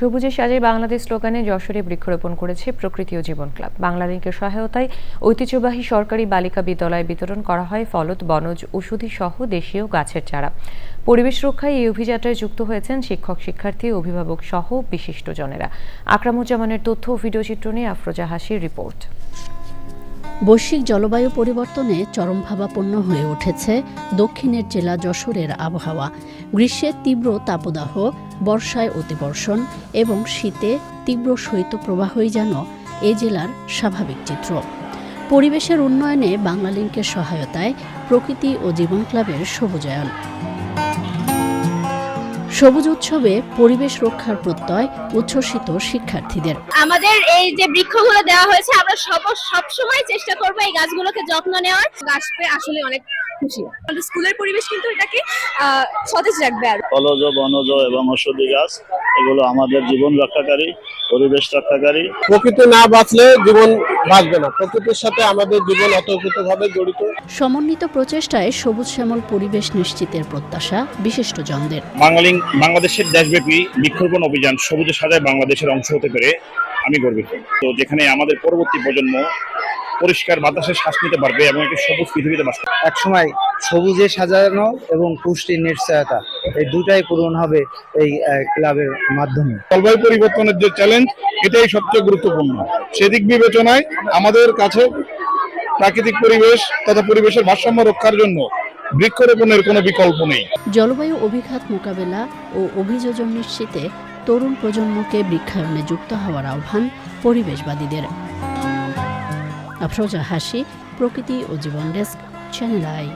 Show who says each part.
Speaker 1: সবুজের সাজে বাংলাদেশ স্লোগানে যশোরে বৃক্ষরোপণ করেছে প্রকৃতি ও জীবন ক্লাব। বাংলা লিঙ্কের সহায়তায় ঐতিহ্যবাহী সরকারি বালিকা বিদ্যালয়ে বিতরণ করা হয় ফলত বনজ, ওষুধি সহ দেশীয় গাছের চারা। পরিবেশ রক্ষায় এই অভিযাত্রায় যুক্ত হয়েছেন শিক্ষক, শিক্ষার্থী, অভিভাবক সহ বিশিষ্টজনেরা। আকরামুজ্জামানের তথ্য ও ভিডিওচিত্র নিয়ে আফরোজা হাসির রিপোর্ট।
Speaker 2: বৈশ্বিক জলবায়ু পরিবর্তনে চরমভাবাপন্ন হয়ে উঠেছে দক্ষিণের জেলা যশোরের আবহাওয়া। গ্রীষ্মের তীব্র তাপদাহ বর্ষায় অতিবর্ষণ এবং শীতে তীব্র শৈত্যপ্রবাহই যেন এ জেলার স্বাভাবিক চিত্র। পরিবেশের উন্নয়নে বাংলালিংকের সহায়তায় প্রকৃতি ও জীবন ক্লাবের সবুজায়ন সবুজ উৎসবে পরিবেশ রক্ষার প্রত্যয় উচ্ছ্বসিত শিক্ষার্থীদের।
Speaker 3: আমাদের এই যে বৃক্ষগুলো দেওয়া হয়েছে, আমরা সব সব সময় চেষ্টা করব এই গাছগুলোকে যত্ন নেওয়ার। গাছ আসলে অনেক খুশি। আমাদের স্কুলের পরিবেশ কিন্তু এটাকে সতেজ রাখবে আর।
Speaker 4: ফলজ বনজ এবং ঔষধি গাছ এগুলো আমাদের জীবন রক্ষাকারী পরিবেশ রক্ষাকারী।
Speaker 5: প্রকৃতি না বাঁচলে জীবন বাঁচবে না। প্রকৃতির সাথে আমাদের জীবন অতপ্রতভাবে জড়িত।
Speaker 2: সমন্বিত প্রচেষ্টায় সবুজ শ্যামল পরিবেশ নিশ্চিতের প্রত্যাশা বিশিষ্টজনদের।
Speaker 6: বাঙালি বাংলাদেশের দেশব্যাপী বৃক্ষরোপণ অভিযান সবুজে সাজায় বাংলাদেশের অংশ হতে পেরে আমি গর্বিত। তো যেখানে আমাদের পরবর্তী প্রজন্ম পরিষ্কার বাতাসে শ্বাস নিতে পারবে এবং একটি সবুজ পৃথিবীতে বাঁচতে পারবে।
Speaker 7: একসময় সবুজে সাজানো এবং পুষ্টির নিশ্চয়তা এই দুটাই পূরণ হবে এই ক্লাবের মাধ্যমে।
Speaker 8: জলবায়ু পরিবর্তনের যে চ্যালেঞ্জ এটাই সবচেয়ে গুরুত্বপূর্ণ। সেদিক বিবেচনায় আমাদের কাছে প্রাকৃতিক পরিবেশ তথা পরিবেশের ভারসাম্য রক্ষার জন্য বৃক্ষরোপণের কোনো বিকল্প নেই।
Speaker 2: জলবায়ু অভিঘাত মোকাবেলা ও অভিযোজন নিশ্চিতে তরুণ প্রজন্মকে বৃক্ষায়নে যুক্ত হওয়ার আহ্বান পরিবেশবাদীদের। আফরোজা হাসি প্রকৃতি ও জীবন ডেস্ক চ্যানেল আই।